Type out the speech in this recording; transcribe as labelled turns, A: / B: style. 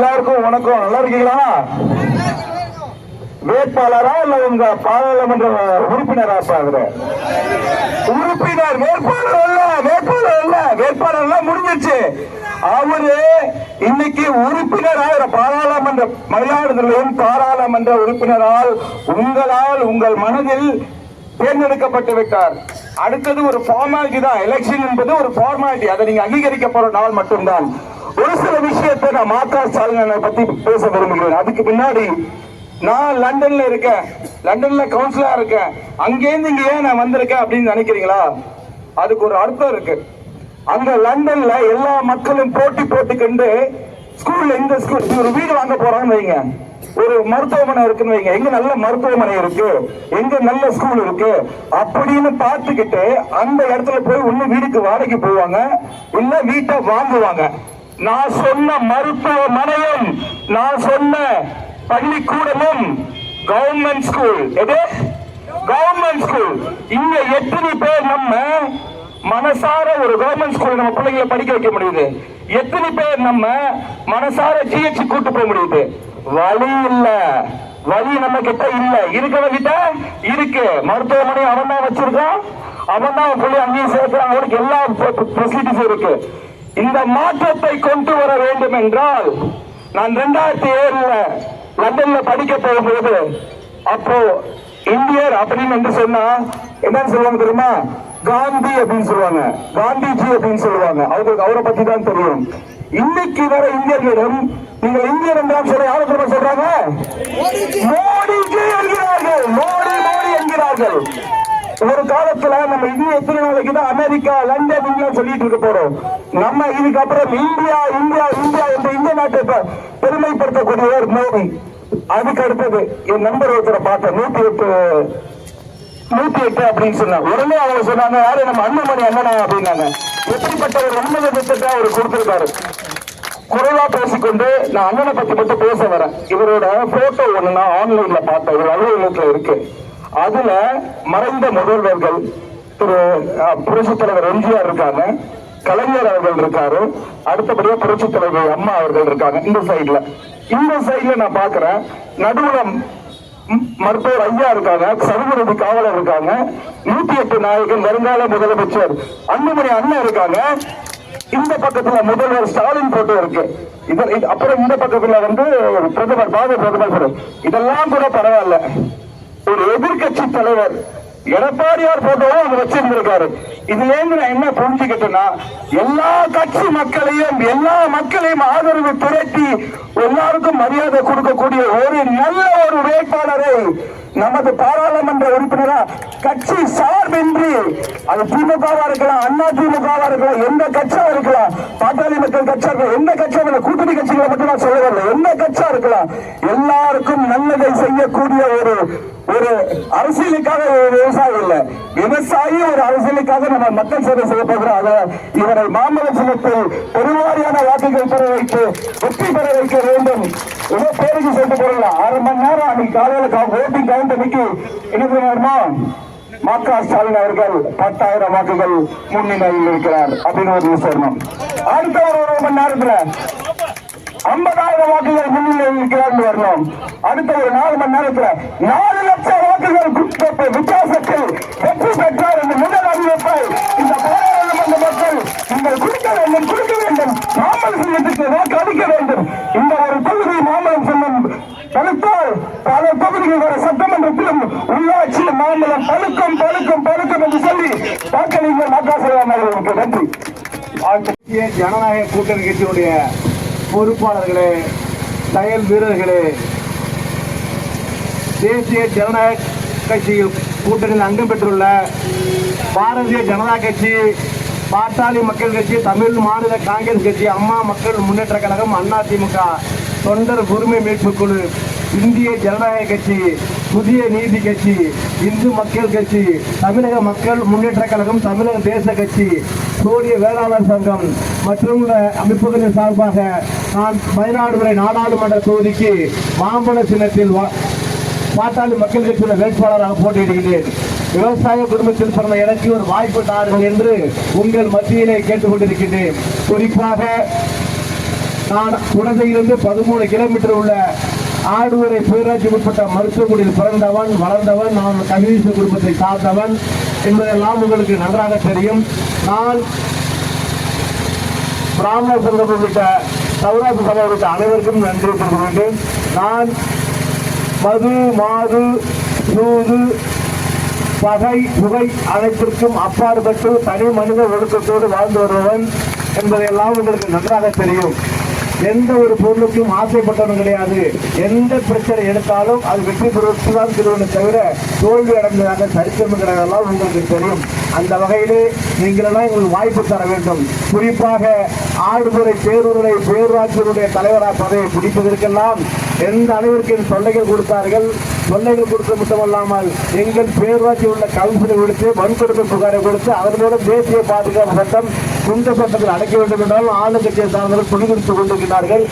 A: எல்லாருக்கும் வணக்கம். நல்லா இருக்கீங்களா? வேட்பாளரா இல்ல உங்க பாராளுமன்ற உறுப்பினரா பாக்குற உறுப்பினர் வேட்பாளர் அல்ல வேட்பாளர் அல்ல. வேட்பாளர் எல்லாம் முடிஞ்சிச்சு அவரு இன்னைக்கு உறுப்பினர் ஆகிற பாராளுமன்ற மயிலாடுதுறையின் பாராளுமன்ற உறுப்பினரால் உங்களால் உங்கள் மனதில் தேர்ந்தெடுக்கப்பட்டு விட்டார். அடுத்தது ஒரு ஃபார்மாலிட்டி தான். எலெக்ஷன் என்பது ஒரு ஃபார்மாலிட்டி அதை நீங்க அங்கீகரிக்க போற நாள் மட்டும்தான். ஒரு சில விஷயத்தை நான் மாக்கா ஸ்டாலினை பத்தி பேச விரும்புகிறேன். அதுக்கு பின்னாடி நான் லண்டன்ல இருக்கேன். லண்டன்ல கவுன்சிலா இருக்கேன். அங்கேருந்து இங்க ஏன் நான் வந்திருக்கேன் அப்படின்னு நினைக்கிறீங்களா? அதுக்கு ஒரு அர்த்தம் இருக்கு. அங்க லண்டன்ல எல்லா மக்களும் போட்டி போட்டுக்கிண்டு ஸ்கூல்ல இந்த ஸ்கூல் ஒரு வீடு வாங்க போறான்னு வைங்க. ஒரு மருத்துவமனை இருக்குன்னு வைங்க. எங்க நல்ல மருத்துவமனை இருக்கு? எங்க நல்ல ஸ்கூல் இருக்கு? அப்படின்னு பார்த்துக்கிட்டு அந்த இடத்துல போய் ஒண்ணு வீட்டுக்கு வாடகைக்கு போவாங்க. இல்ல வீட்டை வாங்குவாங்க. நான் சொன்ன மருத்துவமனையும் நான் சொன்ன பள்ளிக்கூடமும் கவர்மெண்ட் ஸ்கூல் எது? கவர்மெண்ட் ஸ்கூல் இங்க எத்தனை பேர் நம்ம மனசார ஒரு கவர்மெண்ட் ஸ்கூல் நம்ம பிள்ளைங்களை படிக்க வைக்க முடியுது? எத்தனை பேர் நம்ம மனசார ஜிஹெச் கூட்டு போக முடியுது? வழி இல்ல. வழி நம்ம கிட்ட இல்ல. இருக்கிற கிட்ட இருக்கு. மருத்துவமனை அவன் தான் வச்சிருக்கான். அவன் தான் பிள்ளை அங்கேயும் சேர்க்கிறான். அவனுக்கு எல்லா ஃபெசிலிட்டிஸும் இருக்கு. இந்த மாற்றத்தை கொண்டு வர வேண்டும் என்றால் நான் ரெண்டாயிரத்தி ஏழுல லண்டன்ல படிக்க போகும்போது அப்போ இந்தியர் அப்படின்னு வந்து சொன்னா என்னன்னு சொல்லுவாங்க தெரியுமா? காந்தி அப்படின்னு சொல்லுவாங்க. காந்திஜி அப்படின்னு சொல்லுவாங்க. அவங்களுக்கு அவரை பத்தி தான் தெரியும். இன்னைக்கு வர இந்தியர்களிடம் நீங்கள் இந்தியர் என்றால் சொல்ல யாரை திரும்ப சொல்றாங்க? மோடிஜி என்கிறார்கள். மோடி மோடி என்கிறார்கள். ஒரு காலத்துல நம்ம இது எத்தனை நாளைக்கு தான் அமெரிக்கா லண்டன் இங்கிலாந்து சொல்லிட்டு இருக்க போறோம். நம்ம இதுக்கப்புறம் இந்தியா இந்தியா இந்தியா என்று இந்திய நாட்டை பெருமைப்படுத்தக்கூடியவர் மோடி. அதுக்கு அடுத்தது என் நண்பர் ஒருத்தரை பார்த்தேன். நூத்தி எட்டு நூத்தி எட்டு அப்படின்னு சொன்னாங்க உடனே அவங்க சொன்னாங்க யாரு நம்ம அண்ணமணி அண்ணனா? அப்படின்னாங்க. எப்படிப்பட்ட ஒரு உண்மை திட்டத்தை அவர் கொடுத்திருக்காரு. குறைவா பேசிக்கொண்டு நான் அண்ணனை பத்தி மட்டும் பேச வரேன். இவரோட போட்டோ ஒண்ணு நான் ஆன்லைன்ல பார்த்தேன். இவர் அலுவலகத்துல இருக்கு. அதுல மறைந்த முதல்வர்கள் திரு அஹ், புரட்சித் தலைவர் எம்ஜிஆர் இருக்காங்க கலைஞர் அவர்கள் இருக்காரு அடுத்தபடியா புரட்சி தலைவர் அம்மா அவர்கள் இருக்காங்க இந்த சைட்ல இந்த சைட்ல நான் பாக்குறேன் நடுவுல மருத்துவர் ஐயா இருக்காங்க சர்வரதி காவலர் இருக்காங்க நூத்தி எட்டு நாயகன் வருங்கால முதலமைச்சர் அன்புமணி அண்ணன் இருக்காங்க. இந்த பக்கத்துல முதல்வர் ஸ்டாலின் போட்டோ இருக்கு. இது- அப்புறம் இந்த பக்கத்துல வந்து பிரதமர் பாத பிரதமர் இதெல்லாம் கூட பரவாயில்ல. ஒரு எதிர்க்கட்சி தலைவர் எடப்பாடியார் போட்டோவும் அவர் வச்சிருந்திருக்காரு. இதுல இருந்து நான் என்ன புரிஞ்சுக்கிட்டேன்னா எல்லா கட்சி மக்களையும் எல்லா மக்களையும் ஆதரவு திரட்டி எல்லாருக்கும் மரியாதை கொடுக்கக்கூடிய ஒரு நல்ல ஒரு வேட்பாளரை நமது பாராளுமன்ற உறுப்பினரா கட்சி சார்பின்றி அது திமுகவா இருக்கலாம் அண்ணா திமுகவா இருக்கலாம் எந்த கட்சியா இருக்கலாம் பாட்டாளி மக்கள் கட்சியா இருக்கலாம் எந்த கட்சியா இருக்கலாம் கூட்டணி கட்சிகளை மட்டும் நான் சொல்ல வரல. எந்த கட்சியா இருக்கலாம் எல்லாருக்கும் நல்லதை செய்யக்கூடிய ஒரு ஒரு அரசியலுக்காக ஒரு விவசாயி இல்ல. விவசாயி ஒரு அரசியலுக்காக நம்ம மக்கள் சேவை செய்ய போகிறோம் இவரை மாமல்ல சின்னத்தில் பெருவாரியான வாக்குகள் பெற வைத்து வெற்றி பெற வைக்க வேண்டும். ஏதோ பேருக்கு சொல்லிட்டு போறீங்க அரை மணி நேரம் அன்னைக்கு காலையில ஓட்டிங் கவுண்ட் என்ன தெரியுமா? மாக்கா ஸ்டாலின் அவர்கள் பத்தாயிரம் வாக்குகள் முன்னிலையில் இருக்கிறார் அப்படின்னு ஒரு சொல்லணும் அடுத்த ஒரு ஒரு மணி நேரத்துல ஐம்பதாயிரம் வாக்குகள் முன்னிலையில் இருக்கிறார் வரணும். அடுத்த ஒரு நாலு மணி நேரத்துல நாலு வாக்குகள் கு- வித்தியாசத்தில் வெற்றி பெற்றார் இந்த முதல் அறிவிப்பை இந்த பாராளுமன்ற மக்கள் நீங்கள் கொடுக்க வேண்டும் கொடுக்க வேண்டும். மாமல் சின்னத்துக்கு வாக்கு அளிக்க வேண்டும். இந்த ஒரு தொகுதி மாமல்லம் சின்னம் பழுத்தால் பல தொகுதிகள் வர சட்டமன்றத்திலும் உள்ளாட்சி மாமலம் பழுக்கும் பழுக்கும் பழுக்கும் என்று சொல்லி வாக்களிங்க மாக்காசலாம் அவர்களுக்கு நன்றி.
B: ஜனநாயக கூட்டணி கட்சியினுடைய பொறுப்பாளர்களே செயல் வீரர்களே தேசிய ஜனநாயக கட்சியில் கூட்டணியில் அங்கம் பெற்றுள்ள பாரதிய ஜனதா கட்சி பாட்டாளி மக்கள் கட்சி தமிழ் மாநில காங்கிரஸ் கட்சி அம்மா மக்கள் முன்னேற்ற கழகம் அதிமுக தொண்டர் உரிமை மீட்பு குழு இந்திய ஜனநாயக கட்சி புதிய நீதி கட்சி இந்து மக்கள் கட்சி தமிழக மக்கள் முன்னேற்ற கழகம் தமிழக தேச கட்சி சூரிய வேளாளர் சங்கம் மற்றும் அமைப்புகளின் சார்பாக நான் மயிலாடுதுறை நாடாளுமன்ற தொகுதிக்கு மாம்பழ சின்னத்தில் வா- பாட்டாளி மக்கள் கட்சியுடைய வேட்பாளராக போட்டியிடுகிறேன். விவசாய குடும்பத்தில் பிறந்த எனக்கு ஒரு வாய்ப்பு தாருங்கள் என்று உங்கள் மத்தியிலே கேட்டுக்கொண்டிருக்கின்றேன். குறிப்பாக நான் குழந்தையிலிருந்து பதிமூணு கிலோமீட்டர் உள்ள ஆடுவரை பேராட்சி உட்பட்ட மருத்துவக்குடியில் பிறந்தவன் வளர்ந்தவன் நான் கம்யூனிஸ்ட் குடும்பத்தை சார்ந்தவன் என்பதெல்லாம் உங்களுக்கு நன்றாக தெரியும். நான் பிராமண சங்கம் உள்ளிட்ட சௌராஷ்டிர சபை உள்ளிட்ட அனைவருக்கும் நன்றி தெரிவிக்க நான் மது மாது சூது பகை புகை அனைத்திற்கும் அப்பாற்பட்டு தனி மனித ஒழுக்கத்தோடு வாழ்ந்து வருபவன் என்பதையெல்லாம் உங்களுக்கு நன்றாக தெரியும். எந்த ஒரு பொருளுக்கும் ஆசைப்பட்டவன் கிடையாது. எந்த பிரச்சனை எடுத்தாலும் அது வெற்றி பெறுவதற்கு தான் திருவனை தவிர தோல்வி அடைந்ததாக சரித்திரம் உங்களுக்கு தெரியும். அந்த வகையிலே நீங்களெல்லாம் எங்களுக்கு வாய்ப்பு தர வேண்டும். குறிப்பாக ஆடுதுறை பேரூரை பேரூராட்சியினுடைய தலைவராக பதவியை பிடிப்பதற்கெல்லாம் எந்த அளவிற்கு என் தொல்லைகள் கொடுத்தார்கள்? தொல்லைகள் கொடுத்து மட்டுமல்லாமல் எங்கள் பேரூராட்சி உள்ள கவுன்சிலை கொடுத்து வன்கொடுமை புகாரை கொடுத்து அவர்களோட தேசிய பாதுகாப்பு சட்டம் குண்ட சட்டத்தில் அடைக்க வேண்டும் என்றாலும் ஆளுங்கட்சியை சார்ந்தவர்கள் துணிவித்துக் கொண்டிருக்கிறார்கள்.